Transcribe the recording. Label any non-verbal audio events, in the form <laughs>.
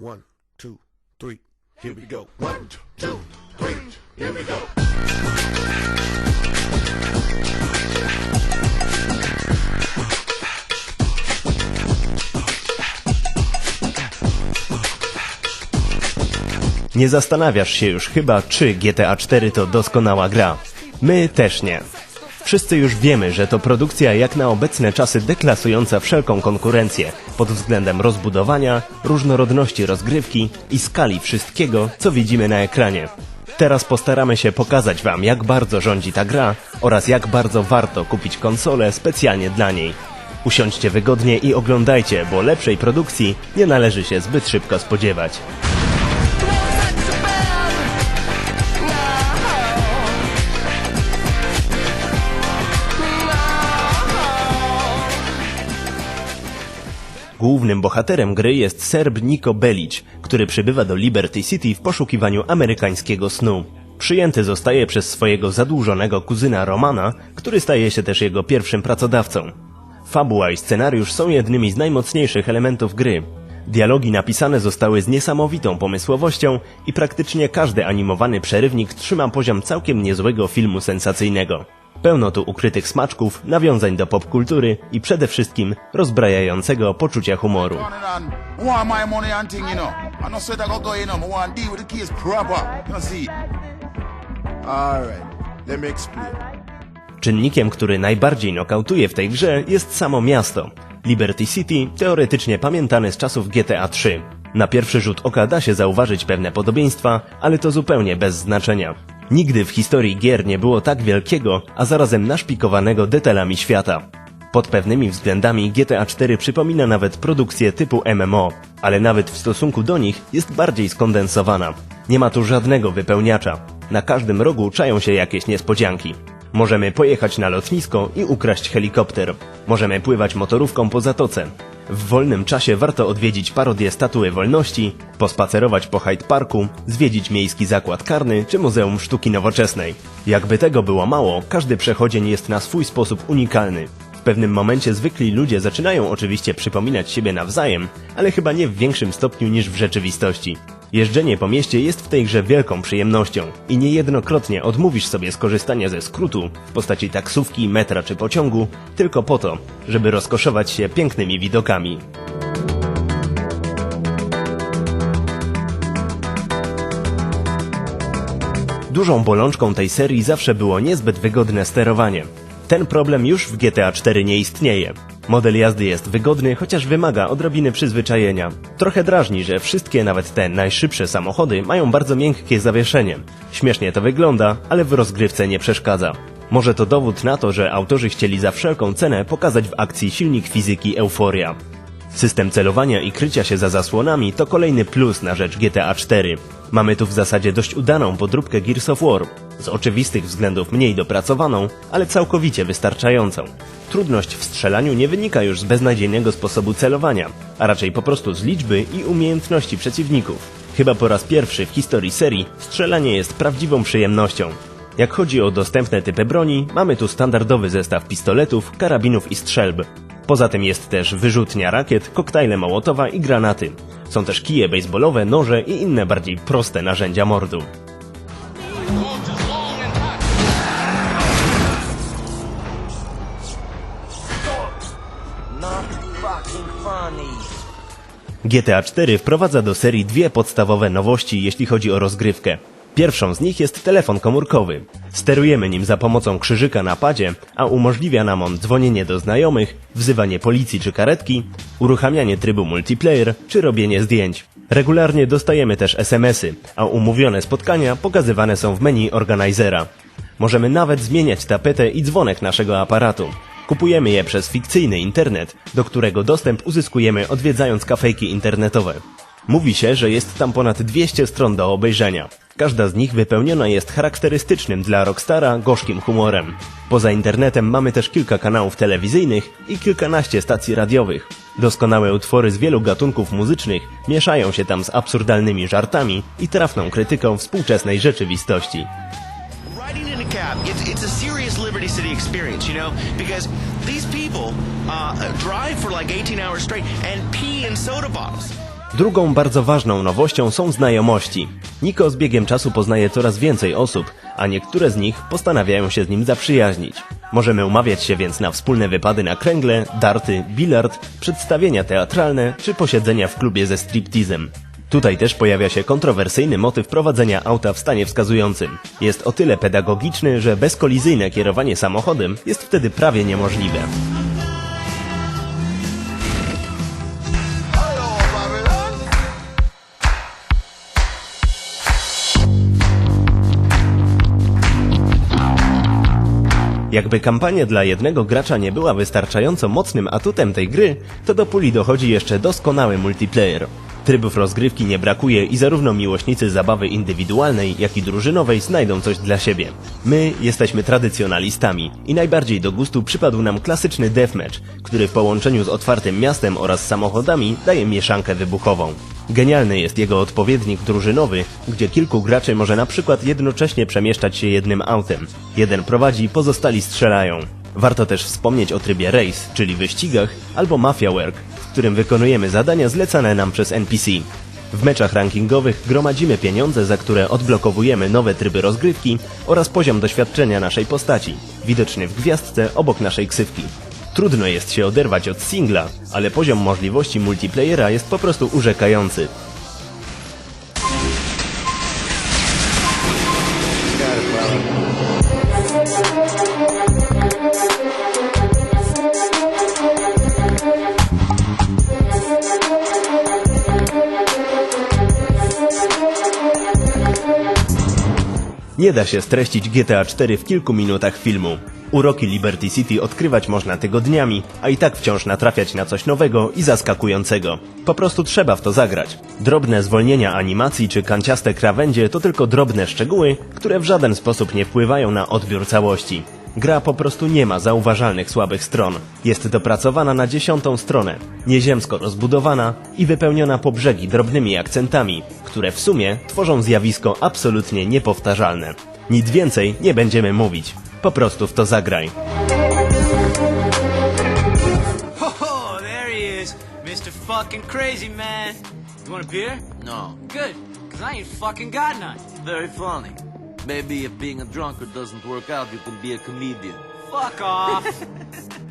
One, two, three, here we go. One, two, three, here we go. Nie zastanawiasz się już chyba, czy GTA 4 to doskonała gra. My też nie. Wszyscy już wiemy, że to produkcja jak na obecne czasy deklasująca wszelką konkurencję pod względem rozbudowania, różnorodności rozgrywki i skali wszystkiego, co widzimy na ekranie. Teraz postaramy się pokazać Wam, jak bardzo rządzi ta gra oraz jak bardzo warto kupić konsolę specjalnie dla niej. Usiądźcie wygodnie i oglądajcie, bo lepszej produkcji nie należy się zbyt szybko spodziewać. Głównym bohaterem gry jest Serb Niko Belic, który przybywa do Liberty City w poszukiwaniu amerykańskiego snu. Przyjęty zostaje przez swojego zadłużonego kuzyna Romana, który staje się też jego pierwszym pracodawcą. Fabuła i scenariusz są jednymi z najmocniejszych elementów gry. Dialogi napisane zostały z niesamowitą pomysłowością i praktycznie każdy animowany przerywnik trzyma poziom całkiem niezłego filmu sensacyjnego. Pełno tu ukrytych smaczków, nawiązań do popkultury i przede wszystkim rozbrajającego poczucia humoru. Czynnikiem, który najbardziej nokautuje w tej grze jest samo miasto. Liberty City, teoretycznie pamiętane z czasów GTA 3. Na pierwszy rzut oka da się zauważyć pewne podobieństwa, ale to zupełnie bez znaczenia. Nigdy w historii gier nie było tak wielkiego, a zarazem naszpikowanego detalami świata. Pod pewnymi względami GTA 4 przypomina nawet produkcję typu MMO, ale nawet w stosunku do nich jest bardziej skondensowana. Nie ma tu żadnego wypełniacza. Na każdym rogu czają się jakieś niespodzianki. Możemy pojechać na lotnisko i ukraść helikopter. Możemy pływać motorówką po zatoce. W wolnym czasie warto odwiedzić parodię Statuły Wolności, pospacerować po Hyde Parku, zwiedzić Miejski Zakład Karny czy Muzeum Sztuki Nowoczesnej. Jakby tego było mało, każdy przechodzień jest na swój sposób unikalny. W pewnym momencie zwykli ludzie zaczynają oczywiście przypominać siebie nawzajem, ale chyba nie w większym stopniu niż w rzeczywistości. Jeżdżenie po mieście jest w tej grze wielką przyjemnością i niejednokrotnie odmówisz sobie skorzystania ze skrótu w postaci taksówki, metra czy pociągu tylko po to, żeby rozkoszować się pięknymi widokami. Dużą bolączką tej serii zawsze było niezbyt wygodne sterowanie. Ten problem już w GTA 4 nie istnieje. Model jazdy jest wygodny, chociaż wymaga odrobiny przyzwyczajenia. Trochę drażni, że wszystkie, nawet te najszybsze samochody mają bardzo miękkie zawieszenie. Śmiesznie to wygląda, ale w rozgrywce nie przeszkadza. Może to dowód na to, że autorzy chcieli za wszelką cenę pokazać w akcji silnik fizyki Euforia. System celowania i krycia się za zasłonami to kolejny plus na rzecz GTA 4. Mamy tu w zasadzie dość udaną podróbkę Gears of War, z oczywistych względów mniej dopracowaną, ale całkowicie wystarczającą. Trudność w strzelaniu nie wynika już z beznadziejnego sposobu celowania, a raczej po prostu z liczby i umiejętności przeciwników. Chyba po raz pierwszy w historii serii strzelanie jest prawdziwą przyjemnością. Jak chodzi o dostępne typy broni, mamy tu standardowy zestaw pistoletów, karabinów i strzelb. Poza tym jest też wyrzutnia rakiet, koktajle Mołotowa i granaty. Są też kije baseballowe, noże i inne bardziej proste narzędzia mordu. GTA 4 wprowadza do serii dwie podstawowe nowości, jeśli chodzi o rozgrywkę. Pierwszą z nich jest telefon komórkowy. Sterujemy nim za pomocą krzyżyka na padzie, a umożliwia nam on dzwonienie do znajomych, wzywanie policji czy karetki, uruchamianie trybu multiplayer czy robienie zdjęć. Regularnie dostajemy też SMS-y, a umówione spotkania pokazywane są w menu organizera. Możemy nawet zmieniać tapetę i dzwonek naszego aparatu. Kupujemy je przez fikcyjny internet, do którego dostęp uzyskujemy odwiedzając kafejki internetowe. Mówi się, że jest tam ponad 200 stron do obejrzenia. Każda z nich wypełniona jest charakterystycznym dla Rockstara gorzkim humorem. Poza internetem mamy też kilka kanałów telewizyjnych i kilkanaście stacji radiowych. Doskonałe utwory z wielu gatunków muzycznych mieszają się tam z absurdalnymi żartami i trafną krytyką współczesnej rzeczywistości. Riding in a cab, it's, it's a serious Liberty City experience, you know, because these people uh, drive for like 18 hours straight and pee in soda. Drugą bardzo ważną nowością są znajomości. Niko z biegiem czasu poznaje coraz więcej osób, a niektóre z nich postanawiają się z nim zaprzyjaźnić. Możemy umawiać się więc na wspólne wypady na kręgle, darty, bilard, przedstawienia teatralne czy posiedzenia w klubie ze striptizem. Tutaj też pojawia się kontrowersyjny motyw prowadzenia auta w stanie wskazującym. Jest o tyle pedagogiczny, że bezkolizyjne kierowanie samochodem jest wtedy prawie niemożliwe. Jakby kampania dla jednego gracza nie była wystarczająco mocnym atutem tej gry, to do puli dochodzi jeszcze doskonały multiplayer. Trybów rozgrywki nie brakuje i zarówno miłośnicy zabawy indywidualnej, jak i drużynowej znajdą coś dla siebie. My jesteśmy tradycjonalistami i najbardziej do gustu przypadł nam klasyczny deathmatch, który w połączeniu z otwartym miastem oraz samochodami daje mieszankę wybuchową. Genialny jest jego odpowiednik drużynowy, gdzie kilku graczy może na przykład jednocześnie przemieszczać się jednym autem. Jeden prowadzi, pozostali strzelają. Warto też wspomnieć o trybie race, czyli wyścigach, albo mafia work, w którym wykonujemy zadania zlecane nam przez NPC. W meczach rankingowych gromadzimy pieniądze, za które odblokowujemy nowe tryby rozgrywki oraz poziom doświadczenia naszej postaci, widoczny w gwiazdce obok naszej ksywki. Trudno jest się oderwać od singla, ale poziom możliwości multiplayera jest po prostu urzekający. Nie da się streścić GTA 4 w kilku minutach filmu. Uroki Liberty City odkrywać można tygodniami, a i tak wciąż natrafiać na coś nowego i zaskakującego. Po prostu trzeba w to zagrać. Drobne zwolnienia animacji czy kanciaste krawędzie to tylko drobne szczegóły, które w żaden sposób nie wpływają na odbiór całości. Gra po prostu nie ma zauważalnych słabych stron. Jest dopracowana na dziesiątą stronę, nieziemsko rozbudowana i wypełniona po brzegi drobnymi akcentami, które w sumie tworzą zjawisko absolutnie niepowtarzalne. Nic więcej nie będziemy mówić. Po prostu w to zagraj. Oh, there he is, Mr. Fucking Crazy Man. You want a beer? No, Good, cause I ain't fucking got none. very funny. Maybe if being a drunkard doesn't work out, you can be a comedian. Fuck off. <laughs>